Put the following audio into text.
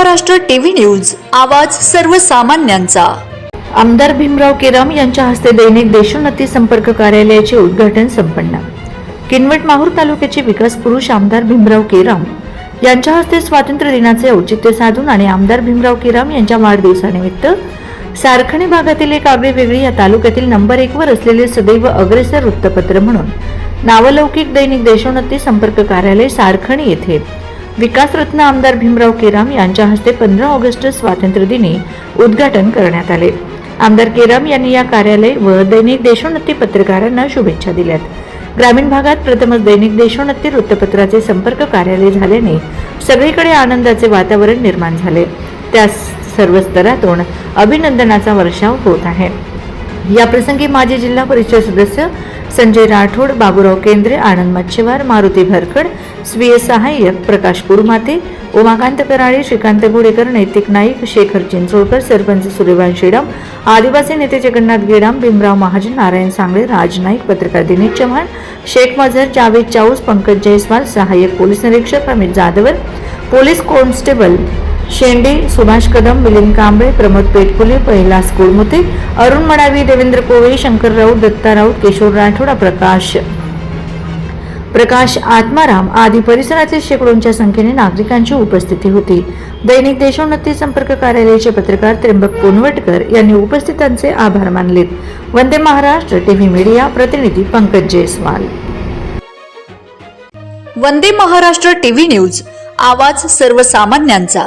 Maharashtra TV news आवाज सर्वसामान्यांचा. आमदार भीमराव केराम यांच्या हस्ते दैनिक देशोन्नती संपर्क कार्यालयाचे उद्घाटन संपन्न. किनवट माहूर तालुक्याचे विकास पुरुष आमदार भीमराव केराम यांच्या हस्ते स्वातंत्र्य दिनाचे औचित्य साधून आणि आमदार भीमराव केराम यांच्या वाढदिवसानिमित्त सारखणी भागातील एक आगळीवेगळी या तालुक्यातील नंबर एक वर असलेले सदैव अग्रेसर वृत्तपत्र म्हणून नावलौकिक दैनिक देशोन्नती संपर्क कार्यालय सारखणी येथे विकासरत्न आमदार भीमराव केराम यांच्या हस्ते पंधरा ऑगस्ट स्वातंत्र्य दिनी उद्घाटन करण्यात आले. आमदार केराम यांनी या कार्यालय व दैनिक देशोन्नती पत्रकारांना शुभेच्छा दिल्यात. ग्रामीण भागात प्रथमच दैनिक देशोन्नती वृत्तपत्राचे संपर्क कार्यालय झाल्याने सगळीकडे आनंदाचे वातावरण निर्माण झाले. त्यास सर्व स्तरातून अभिनंदनाचा वर्षाव होत आहे. याप्रसंगी माजी जिल्हा परिषद सदस्य संजय राठोड बाबूराव केंद्रे आनंद मच्छेवार मारुती भरकड स्वीय सहाय्यक प्रकाश कुरमाते उमाकांत कराळे श्रीकांत घोडेकर नैतिक नाईक शेखर चिंचोळकर सरपंच सूर्यवान श्रीराम आदिवासी नेते जगन्नाथ गेडाम भीमराव महाजन नारायण सांगळे राज नाईक पत्रकार दिनेश चव्हाण शेख मझर जावेद चाऊस पंकज जयस्वाल सहाय्यक पोलीस निरीक्षक अमित जाधवर पोलीस कॉन्स्टेबल शेंडे सुभाष कदम मिलिंद कांबळे प्रमोद पेटकुले पहिलास कुळमुते अरुण मडावी देवेंद्र कोळे शंकर राऊत दत्ता राऊत किशोर राठोडा प्रकाश. प्रकाश आत्माराम आदी परिसरातील शेकडोंच्या संख्येने नागरिकांची उपस्थिती होती. दैनिक देशोन्नती संपर्क कार्यालयाचे पत्रकार त्र्यंबक पुनवटकर यांनी उपस्थितांचे आभार मानले वंदे महाराष्ट्र टीव्ही मीडिया प्रतिनिधी पंकज जयस्वाल. वंदे महाराष्ट्र टीव्ही न्यूज. आवाज सर्वसामान्यांचा.